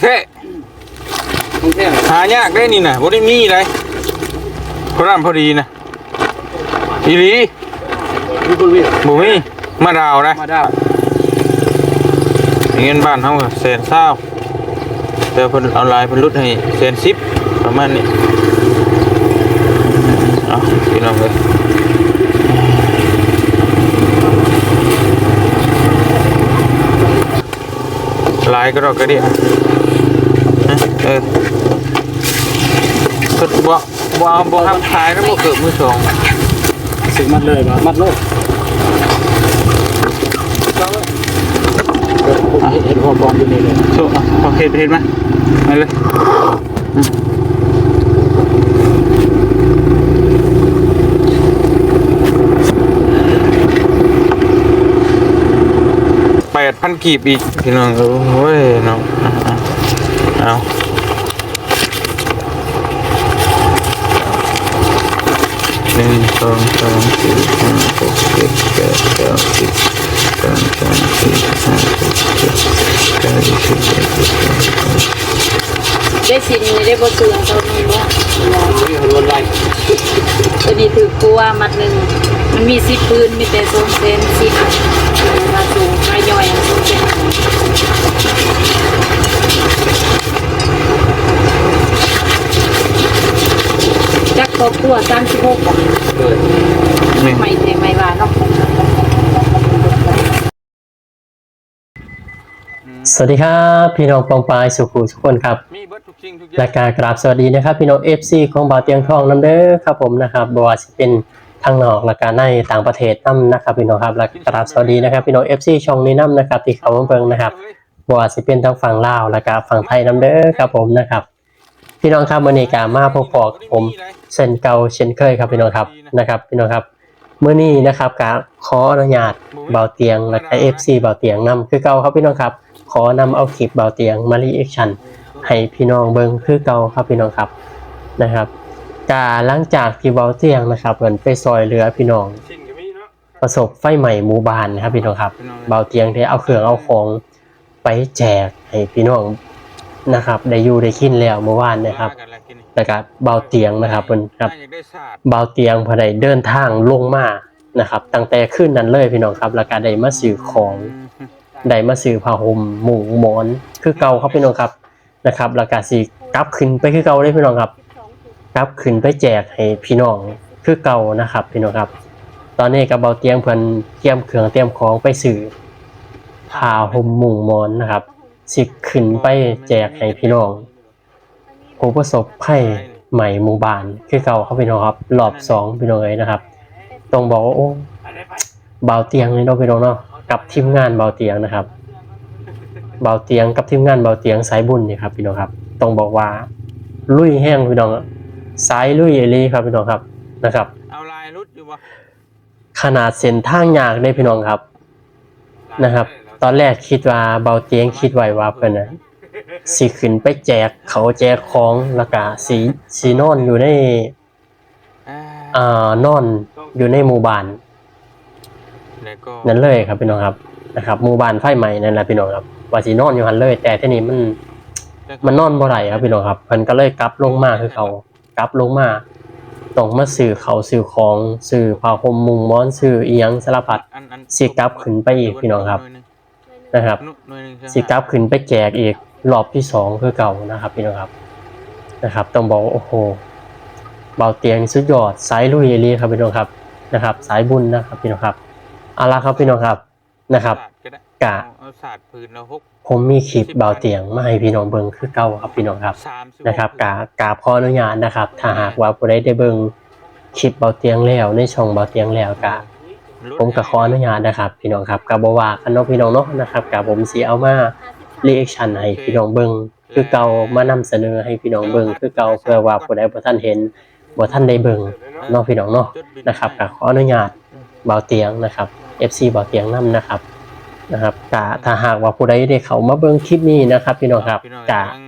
แท้กรุงเทพหายากได้นี่นะบ่ได้มีเลยพระรามพอดีนะอีหลีมีคนวิ่งบ่มีมาดาวนะมาได้เงินบ้านเฮาก็แสนเศร้าแต่เพิ่นเอาลายเพิ่นลดให้แสนสิบประมาณนี้เอาพี่น้องเอ้ยลายก็ดอกกระเดียนะเออเพิ่นบ่บ่เอาบ่ทำขายแล้วบ่เกิดมือสองสึกมัดเลยป่มัดโลกเห็นหัวบอลอยู่นี่เลยโชว์อะโอเคไปเห็นไหมมาเลยแปดพันกีบอีกพี่น้องโอ้ยน้องเอาเอาเอาหนึ่งสองสามสี่ห้าหกเจ็ดแปดเก้าสิบสองสามสี่ห้าหกเจ็ดแปดสิบเอ็ดสิบสองสิบสามได้สินได้บ่เตือนเขามีว่านี่หัวไล่ตัวนี้ถือกลัวมัดหนึ่งมันมีสิบปืนมีแต่ทรงเซนสิบมาสูงมาย่อยทรงเซน จักครอบครัวสามสิบหกเกิดไม่ไม่แต่ไม่ว่าเนาะสวัสดีครับพี่น้องปองปายสุขุทุกคนครับมีเบิดทุกสิ่งทุกอย่าและการกราบสวัสดีนะครับ พี่น้อง FC ของบ่าวเตียงทองน้ำเด้อครับผมนะครับบว่าสิเป็นทางนอกและการในต่างประเทศนํนะครับพี่น้องครับและกราบสวัสดีนะครับพี่น้อง FC ช่องนี้นํนะครับที่เขามเบิ่งนะครับบว่าสิเป็นทางฝั่งลาวและก็ฝั่งไทยน้ำเด้อครับผมนะครับ พี่น้องครับมื้อนี้ก็มาพบกับผมเช่นเกาเชนเคยครับพี่น้องครับนะครับพี่น้องครับเมื้อนี้นะครับก็ขออนุญาตเบาเตียงและก็ FC เบาเตียงนํคือเก่าครับพี่น้องครับ ขอนำเอาคลิปเบาเตียงมารีแอคชั่นให้พี่น้องเบิ่งคือเก่าครับพี่น้องครับนะครับกาหลังจากที่เบาเตียงนะครับเพิ่นไปซอยเหลือพี่น้อง ประสบไฟไหม้หมู่บ้านนะครับพี่น้องครับ เบาเตียงได้เอาเครื่องเอาของไปแจกให้พี่น้อง นะครับได้อยู่ได้กินแล้วเมื่อวานนะครับว่ากันแล้วกินนี่แล้วก็เบาเตียงนะครับเพิ่นครับน่าอยากได้ศาสตร์เบาเตียงพอได้เดินทางลงมานะครับตั้งแต่คืนนั้นเลยพี่น้องครับแล้วก็ได้มาซื้อของได้มาซื้อผ้าห่มหมุงหมอน คือเก่าครับพี่น้องครับนะครับแล้วก็สิกลับขึ้นไปคือเก่าเลยพี่น้องครับกลับขึ้นไปแจกให้พี่น้องคือเก่านะครับพี่น้องครับ ตอนนี้กับเบาเตียงเพิ่นเตรียมเครื่องเตรียมของไปซื้อผ้าห่มหมุงหมอนนะครับ สิขึ้นไปแจกให้พี่น้องผู้ประสบภัยใหม่หมู่บ้านคือเก่าครับพี่น้องครับรอบสองพี่น้องเอ้ยนะครับต้องบอกว่าโอ้เบาเตียงเลยเนาะพี่น้องเนาะกับทีมงานเบาเตียงนะครับ เบาเตียงกับทีมงานเบาเตียงสายบุญนี่ครับพี่น้องครับต้องบอกว่าลุยแห้งพี่น้องสายลุยเอหลีครับพี่น้องครับนะครับเอาลายรุดอยู่บ่ขนาดเส้นทางยากได้พี่น้องครับนะครับ ตอนแรกคิดว่าเบาเตียงคิดไว้ว่าเพิ่นน่ะสิขึ้นไปแจกเขาแจกของแล้วก็สีสีนอนอยู่ในอ่าอ่านอนอยู่ในหมู่บ้านแล้วก็นั่นเลยครับพี่น้องครับนะครับหมู่บ้านไฟใหม่นั่นแหละพี่น้องครับว่าสินอนอยู่หันเลย แต่ที่นี่มัน มันนอนบ่ได้ครับพี่น้องครับเพิ่นก็เลยกลับลงมาคือเขากลับลงมาต้องมาซื้อเขาวซื้อของซื้อผ้าห่มมุงม้อนซื้ออีหยังสารพัดอันอันสิกลับขึ้นไปอีกพี่น้องครับ นะครับหน่วยหนึ่งใช่ไหมสิกลับขึ้นไปแจกอีกรอบที่สองคือเก่านะครับพี่น้องครับนะครับ ต้องบอกว่าโอ้โหเบาเตียงสุดยอดสายลุยเอหลีครับพี่น้องครับนะครับ สายบุญนะครับพี่น้องครับเอาละครับพี่น้องครับนะครับศาสตก็ได้กะเอาเอาศาสตร์พื้นแล้วหกผมมีคลิปเบาเตียงมาให้พี่น้องเบิ่งคือเก่าครับพี่น้องครับสามสิหกนะครับกากราบขออนุญาตนะครับ ถ้าหากว่าผู้ใดได้เบิ่งคลิปเบาเตียงแล้วในช่องเบาเตียงแล้วกะรุด ผมก็ขออนุญาตนะครับพี่น้องครับก็บ่ว่ากันเนาะพี่น้องเนาะนะครับกะผมสิเอามารีแอคชั่นให้พี่น้องเบิ่งคือเก่ามานำเสนอให้พี่น้องเบิ่งคือเก่าเพื่อว่าผู้ใดบ่ทันเห็นบ่ทันได้เบิ่งเนาะพี่น้องเนาะจดบินนะครับก็ขออนุญาตเบาเตียงนะครับ FC เบาเตียงนํนะครับนะครับกะถ้าหากว่าผู้ใดได้เข้ามาเบิ่งคลิปนี้นะครับ พี่น้องครับพี่น้องกะยัง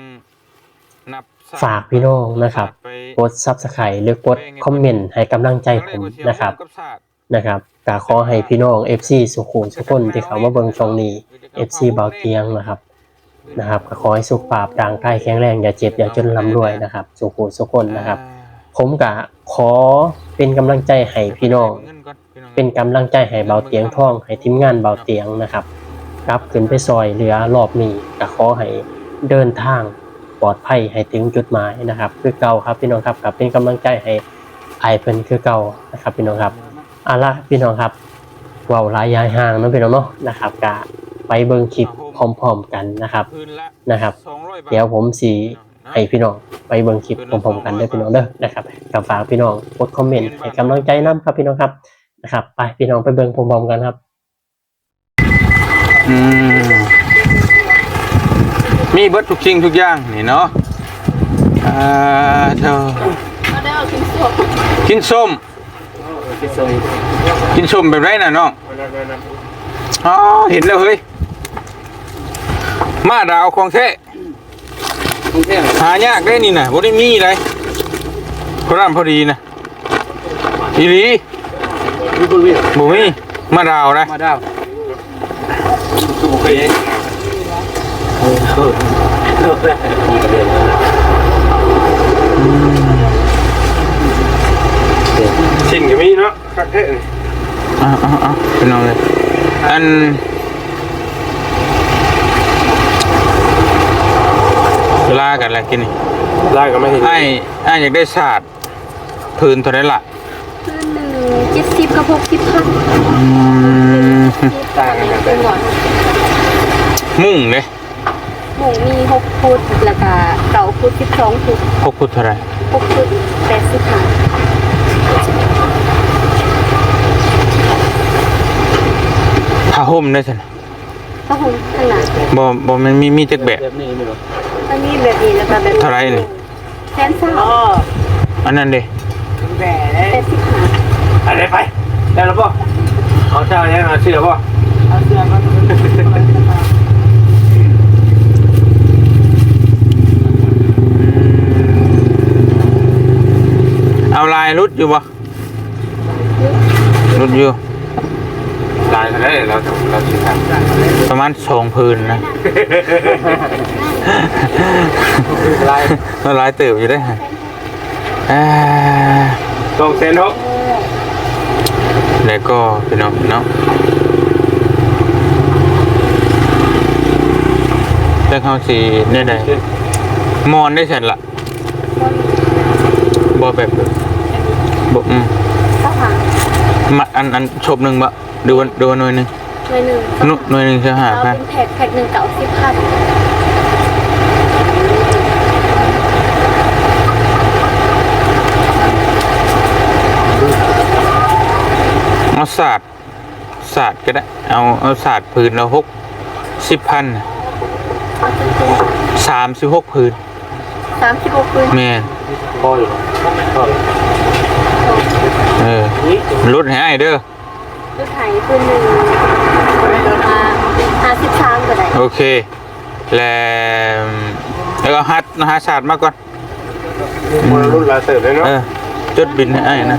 นับศสตร์ฝากพี่น้องนะครับไปกด Subscribe หรือกดคอมเมนต์ให้กำลังใจผมนะครับกับศาสตร์นะครับ ก็ขอให้พี่น้อง FC สุขุมทุกคนที่เขามาเบิ่งช่องนี้ FC เบาเตียงนะครับนะครับก็ขอให้สุขภาพร่างกายแข็งแรงอย่าเจ็บอย่าจนลำรวยนะครับ สุขุมสุขคนนะครับ ผมก็ขอเป็นกำลังใจให้พี่น้อง เป็นกำลังใจให้เบาเตียงท่องให้ทีมงานเบาเตียงนะครับกลับขึ้นไปซอยเหลือรอบนี้ก็ขอให้เดินทางปลอดภัยให้ถึงจุดหมายนะครับ คือเก่าครับพี่น้องครับกับเป็นกำลังใจให้ไอเพิ่นคือเก่านะครับพี่น้องครับ เอาละพี่น้องครับเว้าหลายยายห่างเนาะพี่น้องเนาะนะครับก็ไปเบิ่งคลิปพร้อมๆกันนะครับคืนละนะครับ200บาทเดี๋ยวผมสีให้พี่น้องไปเบิ่งคลิปพร้อมๆกันเด้อพี่น้องเด้อนะครับกับฝากพี่น้องกดคอมเมนต์ให้กำลังใจนํครับพี่น้องครับนะครับไปพี่น้องไปเบิ่งพร้อมๆกันครับอืมมีเบิดทุกสิ่งทุกอย่างนี่เนาะอ่าเธอก็ได้เอากินสดกินส้ม คิดซอยกินส้มแบบไรน่ะน้องอ๋อเห็นแล้วเฮ้ย มาดาวของแท้กรุงเทพหายากได้นี่น่ะบ่ได้มีเลยพอรามพอดีนะอีหลีมีบุญวิทย์บ่มีมาดาวนะมาดาวโอเคเออเออเออ ชิ้นก็มีเนาะ คักเท่นี่อ้าวอ้าวอ้าวเป็นเอาเลยอันลากันอะไรกินนี่ไล่ก็ไม่เห็นไอ้ไอ้อยากได้ศาสตร์พื้นเท่าไหรล่ะคือหนึ่งเจ็ดสิบกับหกสิบพันอืมต่างกันแบบเป็นหวานมุ่งเลยหมูมีหกฟุตแล้วก็เก่าฟุตสิบสองฟุตพกพุทธเท่าไหรหกฟุตแปดสิบห้า ผ้า ห่มได้สิพระหงขนาดบ่บ่มันมีมีจักแบบ แบบนี้ไม่รู้อันนี้แบบนี้แล้วก็แบบเท่าไหร่นี่ แสนสามอันนั้นเด้แปดสิบห้าอะไรไปได้แล้วป่ะเอาเจ้าเนี่ยเอาเชื่อป่ะเอาเสื้อมาเอาลายรุดอยู่บ่รุดอยู่ลายอะไรเราเราสิครับประมาณสองพื้นนะลายก็หลายเติบอยู่ได้ออ่าสองเซนหกแล้วก็พี่น้องเนาะแต่เขาสีเนี่ยได้มอนได้เสร็จละบ่แบบบ่อืมข้าวหางมาอันอันชบหนึ่งบะ ดูวันดูวันหน่วยหนึ่งหน่วยหนึ่งหนุหน่วยหนึ่งจะหาเราพันเป็นแพ็คแพ็คหนึ่งเก่าสิบพันเอาศาสตร์ศาสตร์ก็ได้เอาเอาศาสตร์พื้นเราหกสิบพันน่ะสามสิบหกพื้นสามสิบหกปืนแม่นพออยู่พอเออลดให้อ้ายเด้อ ลูกไข่ปืนหนึ่งอ่าห้าสิบสามก็ได้โอเค แล้วแล้วก็ฮัดหาศาสตร์มาก่อนคนรุ่นลาเติร์เลยเนาะเออจดบินให้อ้ายนะ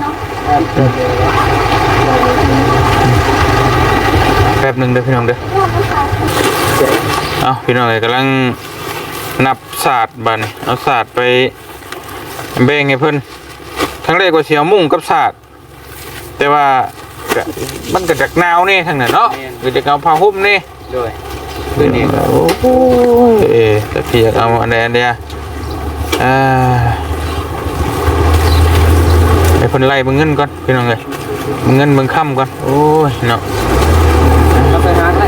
แป๊บหนึ่งเด้อพี่น้องเด้อเอาพี่น้องเอ้ยกำลังนับศาสตร์บาดนี่เอาศาสตร์ไปแบ่งให้เพิ่นทั้งแรกว่าเสียวมุ่งกับศาสตร์แต่ว่า ก็มันก็จากหนาวนี่ทางนั้นเนาะก็จะเอาผ้าห่มนี่ด้วยพื้นนี้ก็โอ้ยเอ๊ะแต่พี่อยากเอาอันใดอันเดียวอ่าให้เพิ่นไล่เบิ่งเงินก่อนพี่น้องเอ้ยเบิ่งเงินเบิ่งค่ำก่อนโอ้ยเนาะเราไปหาได้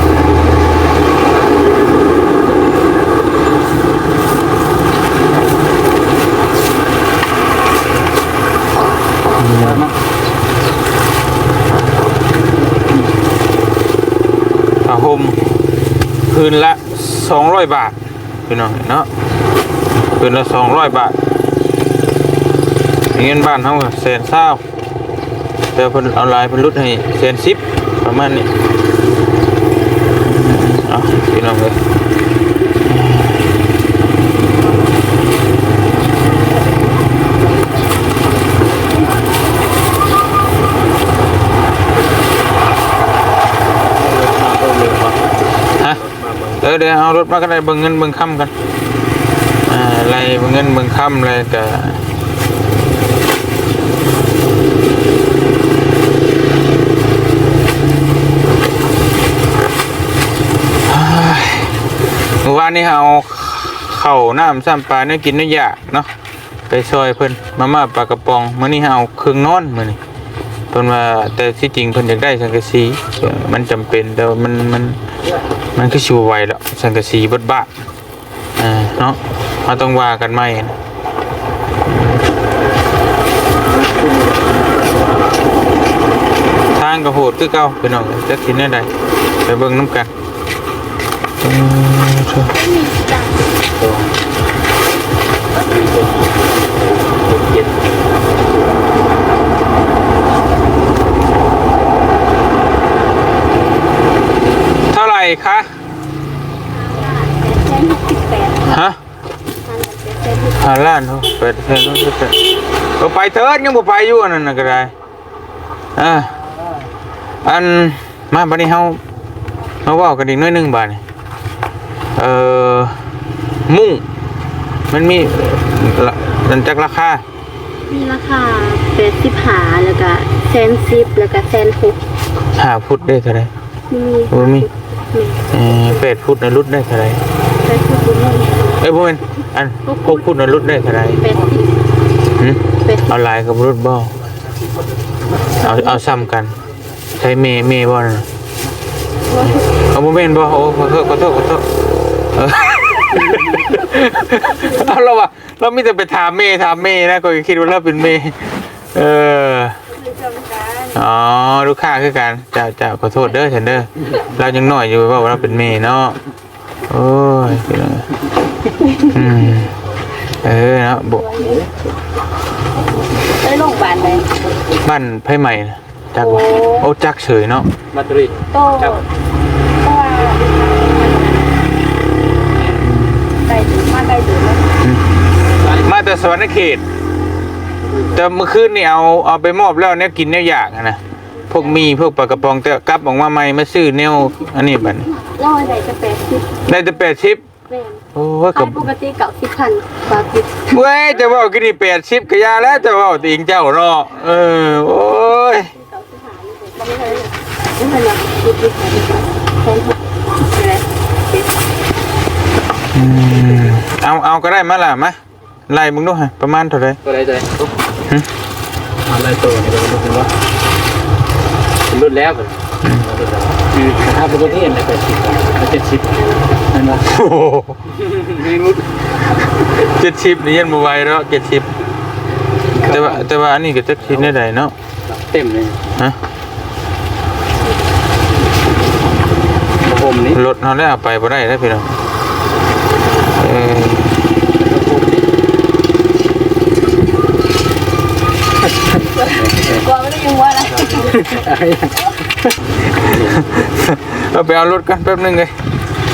ผ้าห่ม คืนละ200บาทพี่น้องเนาะคืนละสองร้อยบาทเงินบ้านเขาก็แสนเศร้าแต่เพิ่นเอาลายเพิ่นลดให้แสนสิบประมาณนี้เอาพี่น้องเลยฮะเออเดี๋ยวเอารถมาก็ได้เบิ่งเงินเบิ่งค่ำกันอ่าไล่เบิ่งเงินเบิ่งค่ำเลยก็เมื่อวานนี้เอาเข้าน้ำซ้ำปลาเนี่ยกินเนื้อยากเนาะไปซอยเพิ่นมาม่าปลากระป๋องมื้อนี้เอาเครื่องนอนมื้อนี้ พิ่นว่าแต่ที่จริงเพิ่นอยากได้สังกะสีมันจำเป็นแต่ว่ามันมันมันคือชูไหวแล้วสังกะสีบดบ้าอ่าเนาะเราต้องว่ากันไหมทางกระโหดคือเก่าพี่น้องจะกินได้ใดไปเบิ่งน้ำกันเออเถอะเท่าไหร่คะฮะ ห้าล้านเขาเปิดเพลงเขาเปิดก็ไปเถิดยังบ่ไปอยู่อันนั้นน่ะก็ได้อ่าอันมาบัดนี้เฮาเฮาเว้ากันอีกหน้อยหนึงบาดนี้เอ่อมุ้งมันมีละมันจักราคา มีราคาแปดสิบหาแล้วก็แสนสิบแล้วก็แสนหกห้าฟุตได้เท่าไหร่มีโอ้มีมีเอ่อแปดฟุตในะรุดได้เท่าไหร่แปดสิบมีเอ้ยบ่แม่นอันหกฟุตในะรุดได้เท่าไหร่แปดสิบหึแปดสิบเอาลายกับรุดบ่เอาเอาซ้ำกัน ใช้เมเมบ่นะเอาบ่แม่นบ่โอ้ขอโทษขอโทษขอโทษเออ เอาเราว่าเรามีแต่ไปถามเมถามเมนะก็คิดว่าเราเป็นเมเอออ๋อลูกค้าคือกันจ้าจ้าขอโทษเด้อฉันเด้อเรายังน้อยอยู่ว่าเราเป็นเมเนาะโอ้ยเป็นไง อืมเออเนาะบ่ไปโรงพยาบาลเลยบ้านไผ่ใหม่นะจักบ่โอ้จักเฉยเนาะมาตรีโตเพราะว่าได้ถึงมาได้ถึงแล้วมาแต่สวรรค์เขต แต่เมื่อคืนนี่เอาเอาไปมอบแล้วเนี่ยกินเนี่ยอยากอะนะพวกมีพวกปลากระป๋องแต่กลับออกมาใหม่มาซื้อแนวอันนี้บัดนี้ร้อยได้จะแปดสิบได้แต่แปดชิปแม่น โอ้ยขากัยบปกติเก่าสิบพันบาทสิบเว้ยจะว่ากินนี่แปดชิปกะยาแล้วจะว่าติงเจ้าเนาะเออโอ้ยเก่าสิบหานี่เลยไม่ใช่ไม่ใช่หรอกสิบสิบแปดสิบแสนหกอะไรอืมเอาเอาก็ได้มาล่ะมาไล่มึงดูฮะประมาณเท่าไหร่ตัวใดตัวใดหึอะไรตัวนี่เราดูว่าเป็นรุ่นแล้วเป็นคือถ้าเป็นรุ่นที่เห็นในแปดสิบเจ็ดสิบ นั่นวะโอ้โหมีรุ่นเจ็ดชิปนี่ยันบ่ไหวแล้วเจ็ดชิปแต่ว่าแต่ว่าอันนี้ก็จะคิดได้ใดเนาะเต็มเลยฮะผมนี่รถเขาได้เอาไปบ่ได้แล้วพี่น้องเออกลัวไม่ได้ยังว่าอะไรเอาไปเอารถกันแป๊บนึงเลย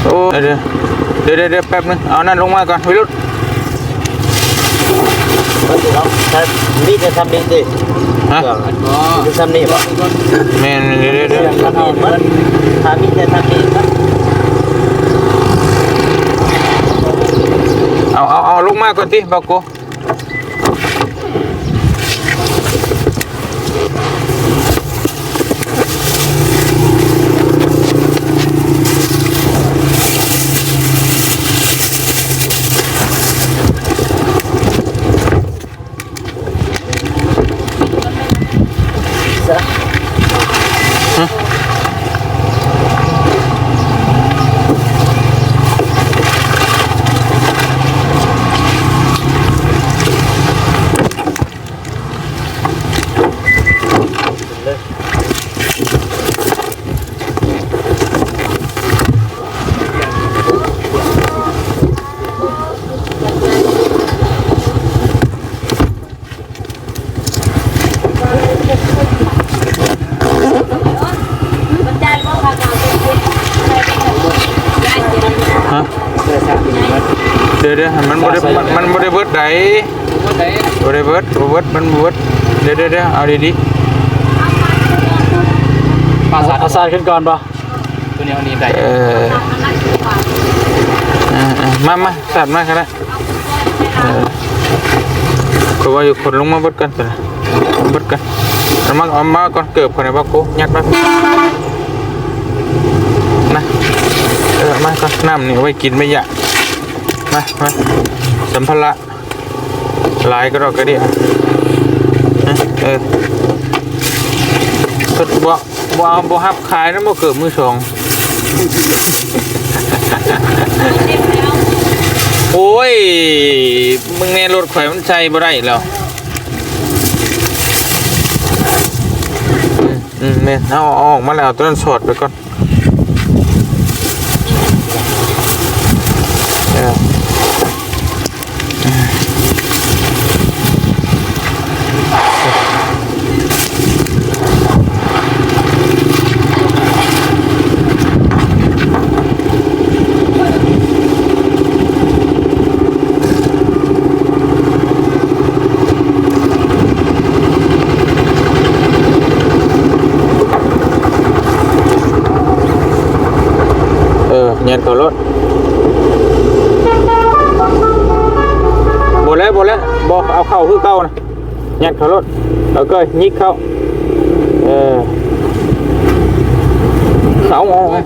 โอ้เดี๋ยวเดี๋ยวเดี๋ยวแป๊บนึงเอานั่นลงมาก่อนวิรุธนี่จะทำนี่สิฮะจะทำนี่ป่ะแม่นเดี๋ยวเดี๋ยวเดี๋ยวทำนี่มันทำนี่จะทำนี่ปะเอาเอาเอาลงมาก่อนที่บอกกูฮะเดี๋ยวเดี๋ยวมันบ่ได้มันมันบ่ได้เบิดได รุ่นไหน บ่ได้เบิดบ่เบิดมันบ่เบิดเดี๋ยวเดี๋ยวเดี๋ยวเอาดีปลาสาดเอาสาดขึ้นก่อนป่ะตัวนี้เอานี้ได้ๆเอออ่ามามาสาดมากันละเออก็ว่าอยู่คนลงมาเบดกันไปนะเบดกันเอามาเอามาก่อนเกิบคนไหนบ้ากูยัดมานะเออมาก่อนน้ำนี่เอาไว้กินไม่ยากมามาสัมภาระห ลายก็ดอกระเดียเออก็บ่บ่เอาบ่ฮับขายนะบ่เกิดมือสองโอ้ย มึงในรถข่อยมันใช้บ่ได้แล้วอืมอืมเนี่ยเอาออกมาแล้วต้นสดไปก่อนเออเออเงียนเขารถบ่แล้วบ่แล้วบ่เอาเข้าคือเก่านะ เงียนเขารถแล้วก็ยิกเข้าเออเขาเอาเอา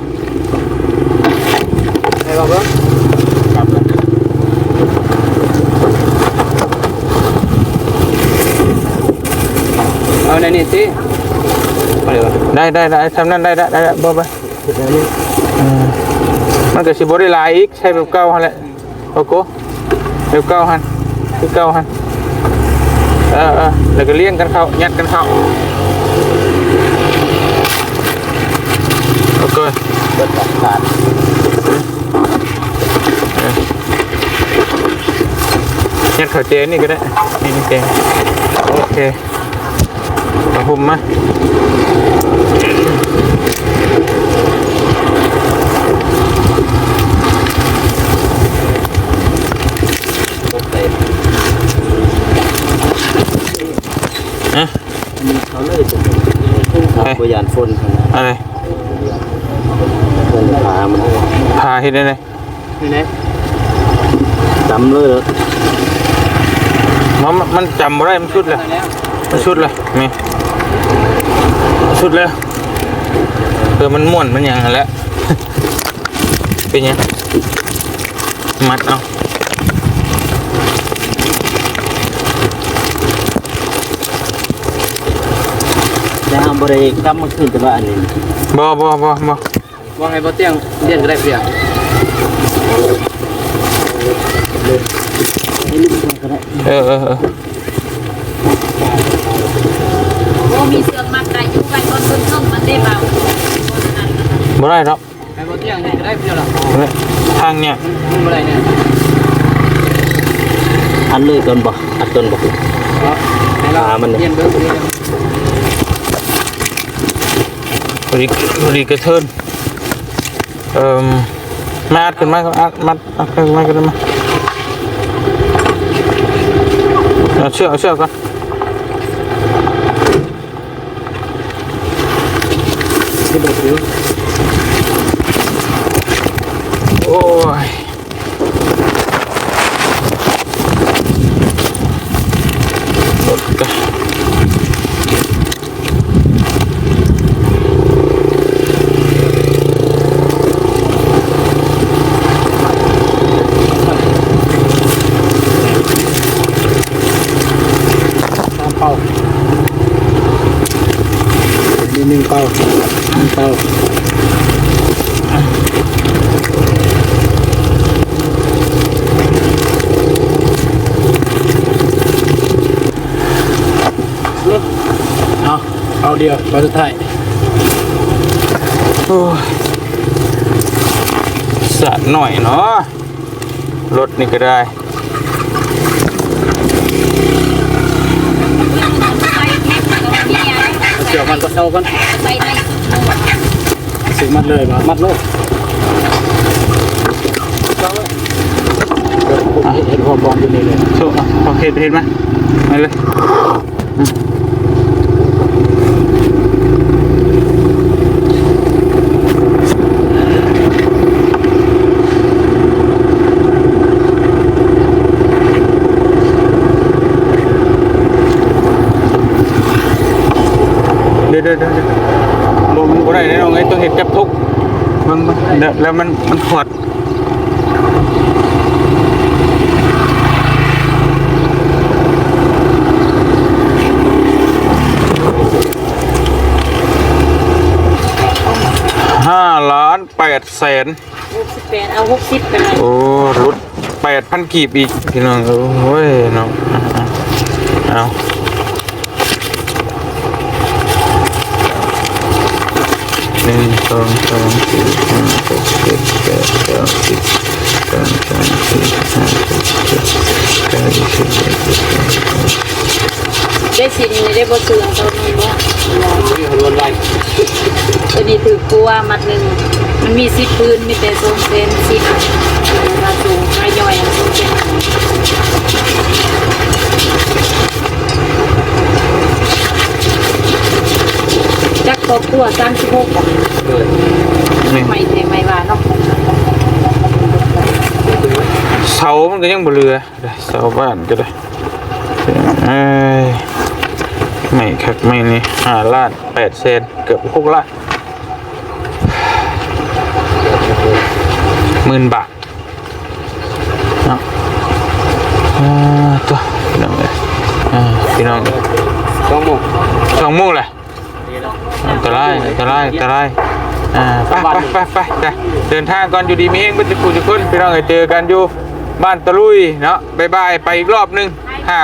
ให้บอกเบิ่งกลับเลยเอาในนี่สิไปเลยวะได้ได้ได้ทำนั้นได้ได้ได้ได้บ่ไปเออมันก็สิบ่ได้หลายอีกใช้แบบเก่าหั่นแหละโอ้โหแบบเก่าหั่นคือเก่าหั่นเออเออแล้วก็เลี้ยงกันเข้ายัดกันเข้าโอเคเปิดแบบขาดยัดเข่าเจนี่ก็ได้นี่นี่เจโอเคมาหุ่มมา อะมีเขาเลยจะเป็นบริยานฝนขนาดอะไรฝนขามันพาเฮ็ดได้ไหนนี่นะจำเลยเหรอมันมันจำบ่ได้มันชุดเลยมันชุดเลยนี่ชุดเลยเออมันม่วนมันหยังหั่นแหล้วเป็นหยังมัดเอา แต่ห้ามบริกรรมมันขึ้นแต่ว่าอันนี้บ่บ่บ่บ่ว่าไงบ่เตียงเรียนก็ได้เปรียบนี่มันก็ได้เออเออเออโอ้มีเสือกมัดได้อยู่ไปบนต้นต้นมันได้เบาบ่ได้หรอกไอ้บ่เตียงนี่ก็ได้เปรียบหรอเนี่ยทางเนี่ยมันบ่ได้เนี่ยอันเลยก่อนบ่อัดก่อนบ่ขามันเนี่ย พอดีพอดีกระเทินเอ่อมาอัดขึ้นมาก็อัดมัดอัดขึ้นมาก็ได้มาเอาเชือกเอาเชือกก่อนที่บ่ถือโอ้ย ป่านี่หนึ่งเป่านึ่งเป่าเอาเอาเดียวเราจะไทยสะหน่อยเนาะรถนี่ก็ได้ ไปแม็กก็มีอะไร เกี่ยวมันก็เข้ากันไปในสุดหมดสิมัดเลยมามัดเลยเห็นความบอลอยู่นี่เลยโชว์เอาเอาเห็นเห็นไหมมาเลย เดี๋ยวเดี๋ยวเดี๋ยวบ่มันบ่ได้แน่นอนไอ้ต้องเห็ดกับทุกมันมันเดี๋ยวแล้วมันมันหดห้าล้านแปดแสนหกสิบแปดเอาหกสิบไปเลยโอ้รุดแปดพันกีบอีกพี่น้องโอ้ยน้องเอาหนึ่ง สองสามสี่ห้าหกเจ็ดแปดเก้าสิบสองสามสี่ห้าหกเจ็ดแปดสิบเอ็ดสิบสองได้สินนี่ได้บ่เสื่อมเท่านี้ว่ามีคนวนไว้ตัวนี้ถือกลัวมัดหนึ่งมันมีสิบปืนมีแต่ทรงเซนสิบมาสูงมาย่อยทรงเซนจัก ครอบครัวสามสิบหกเลยนี่ไม่เทไม่ว่าเนาะเสามันก็ยังบ่เรือเสาบ้านก็ได้เอ้ยไม่คักไม่นี่ห้าล้านแปดเซนเกือบหกล้านหมื่นบาทเนาะอ่าตัวพี่น้องเลยอ่าพี่น้องเอ้ยต้องหมกสองโมงเลย อันตรายอันตรายอันตรายอ่าไปไปไปไปเดินทางก่อนอยู่ดีมีเองเป็นจะกูจะคนพี่น้องเอ้ยเจอกันอยู่บ้านตะลุยเนาะบายบายไปอีกรอบหนึงห้า